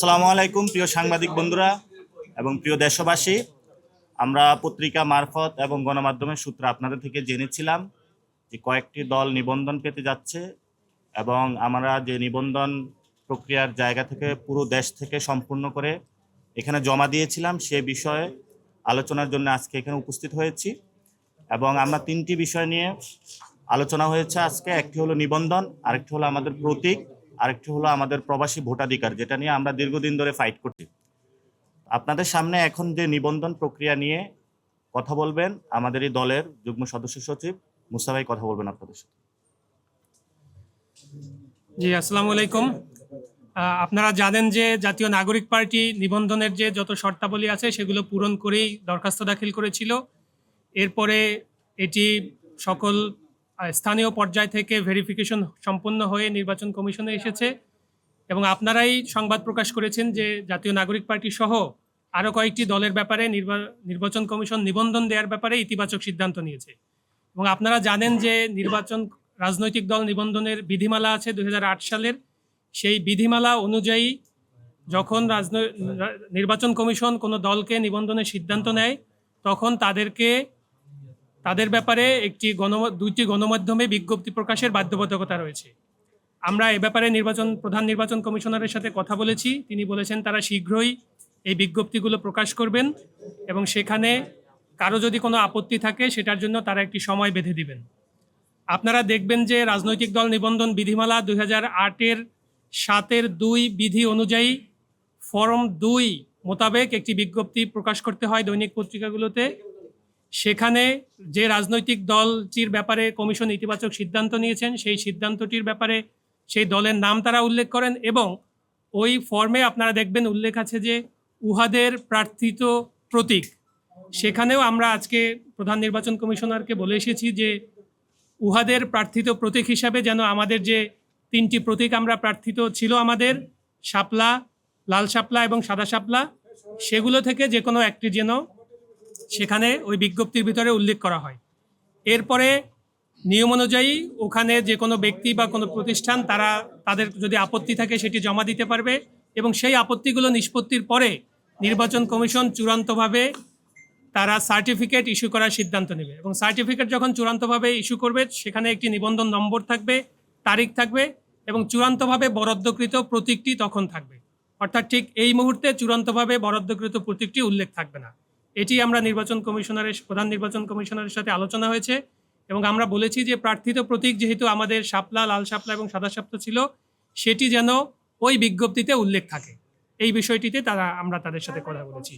আসসালামু আলাইকুম, প্রিয় সাংবাদিক বন্ধুরা এবং প্রিয় দেশবাসী। আমরা পত্রিকা মারফত এবং গণমাধ্যমের সূত্রে আপনাদের থেকে জেনেছিলাম যে কয়েকটি দল নিবন্ধন পেতে যাচ্ছে এবং আমরা যে নিবন্ধন প্রক্রিয়ার জায়গা থেকে পুরো দেশ থেকে সম্পূর্ণ করে এখানে জমা দিয়েছিলাম সে বিষয়ে আলোচনার জন্য আজকে এখানে উপস্থিত হয়েছি এবং আমরা তিনটি বিষয় নিয়ে আলোচনা হয়েছে আজকে। একটি হলো নিবন্ধন, আরেকটি হলো আমাদের প্রতীক। আরেকটি হলো আমাদের প্রবাসী ভোটাধিকার, যেটা নিয়ে আমরা দীর্ঘদিন ধরে ফাইট করছি। আপনাদের সামনে এখন যে নিবন্ধন প্রক্রিয়া নিয়ে কথা বলবেন, আমাদের এই দলের যুগ্ম সদস্য সচিব মুস্তাফাই কথা বলবেন আপনাদের সাথে। জি, আসসালামু আলাইকুম। আপনারা জানেন যে জাতীয় নাগরিক পার্টি নিবন্ধনের যে যত শর্তাবলী আছে, সেগুলো পূরণ করেই দরখাস্ত দাখিল করেছিল। এরপরে এটি সকল স্থানীয় পর্যায় থেকে ভেরিফিকেশন সম্পন্ন হয়ে নির্বাচন কমিশনে এসেছে এবং আপনারাই সংবাদ প্রকাশ করেছেন যে জাতীয় নাগরিক পার্টি সহ আরও কয়েকটি দলের ব্যাপারে নির্বা- নির্বাচন কমিশন নিবন্ধন দেওয়ার ব্যাপারে ইতিবাচক সিদ্ধান্ত নিয়েছে। এবং আপনারা জানেন যে নির্বাচন রাজনৈতিক দল নিবন্ধনের বিধিমালা আছে দু হাজার আট সালের। সেই বিধিমালা অনুযায়ী যখন রাজনৈ- নির্বাচন কমিশন কোনো দলকে নিবন্ধনের সিদ্ধান্ত নেয়, তখন তাদেরকে তাদের ব্যাপারে একটি গণ দুইটি গণমাধ্যমে বিজ্ঞপ্তি প্রকাশের বাধ্যবাধকতা রয়েছে। আমরা এ ব্যাপারে নির্বাচন, প্রধান নির্বাচন কমিশনারের সাথে কথা বলেছি। তিনি বলেছেন, তারা শীঘ্রই এই বিজ্ঞপ্তিগুলো প্রকাশ করবেন এবং সেখানে কারও যদি কোনো আপত্তি থাকে, সেটার জন্য তারা একটি সময় বেঁধে দিবেন। আপনারা দেখবেন যে রাজনৈতিক দল নিবন্ধন বিধিমালা দুই হাজার আটের সাতের দুই বিধি অনুযায়ী ফরম দুই মোতাবেক একটি বিজ্ঞপ্তি প্রকাশ করতে হয় দৈনিক পত্রিকাগুলোতে। সেখানে যে রাজনৈতিক দলটির ব্যাপারে কমিশন ইতিবাচক সিদ্ধান্ত নিয়েছেন, সেই সিদ্ধান্তটির ব্যাপারে সেই দলের নাম তারা উল্লেখ করেন এবং ওই ফর্মে আপনারা দেখবেন উল্লেখ আছে যে উহাদের প্রার্থিত প্রতীক। সেখানেও আমরা আজকে প্রধান নির্বাচন কমিশনারকে বলে এসেছি যে উহাদের প্রার্থিত প্রতীক হিসাবে যেন আমাদের যে তিনটি প্রতীক আমরা প্রার্থিত ছিল আমাদের, শাপলা, লাল শাপলা এবং সাদা শাপলা, সেগুলো থেকে যে কোনো একটি যেন সেখানে ওই বিজ্ঞপ্তির ভিতরে উল্লেখ করা হয়। এরপরে নিয়ম অনুযায়ী ওখানে যে কোনো ব্যক্তি বা কোনো প্রতিষ্ঠান তারা তাদের যদি আপত্তি থাকে সেটি জমা দিতে পারবে এবং সেই আপত্তিগুলো নিষ্পত্তির পরে নির্বাচন কমিশন চূড়ান্তভাবে তারা সার্টিফিকেট ইস্যু করার সিদ্ধান্ত নেবে এবং সার্টিফিকেট যখন চূড়ান্তভাবে ইস্যু করবে সেখানে একটি নিবন্ধন নম্বর থাকবে, তারিখ থাকবে এবং চূড়ান্তভাবে বরাদ্দকৃত প্রতীকটি তখন থাকবে। অর্থাৎ ঠিক এই মুহূর্তে চূড়ান্তভাবে বরাদ্দকৃত প্রতীকটি উল্লেখ থাকবে না। এটি আমরা নির্বাচন কমিশনারের, প্রধান নির্বাচন কমিশনারের সাথে আলোচনা হয়েছে এবং আমরা বলেছি যে প্রার্থিত প্রতীক যেহেতু আমাদের শাপলা, লাল শাপলা এবং সাদা শাপলা ছিল, সেটি যেন ওই বিজ্ঞপ্তিতে উল্লেখ থাকে। এই বিষয়টিতে তারা, আমরা তাদের সাথে কথা বলেছি।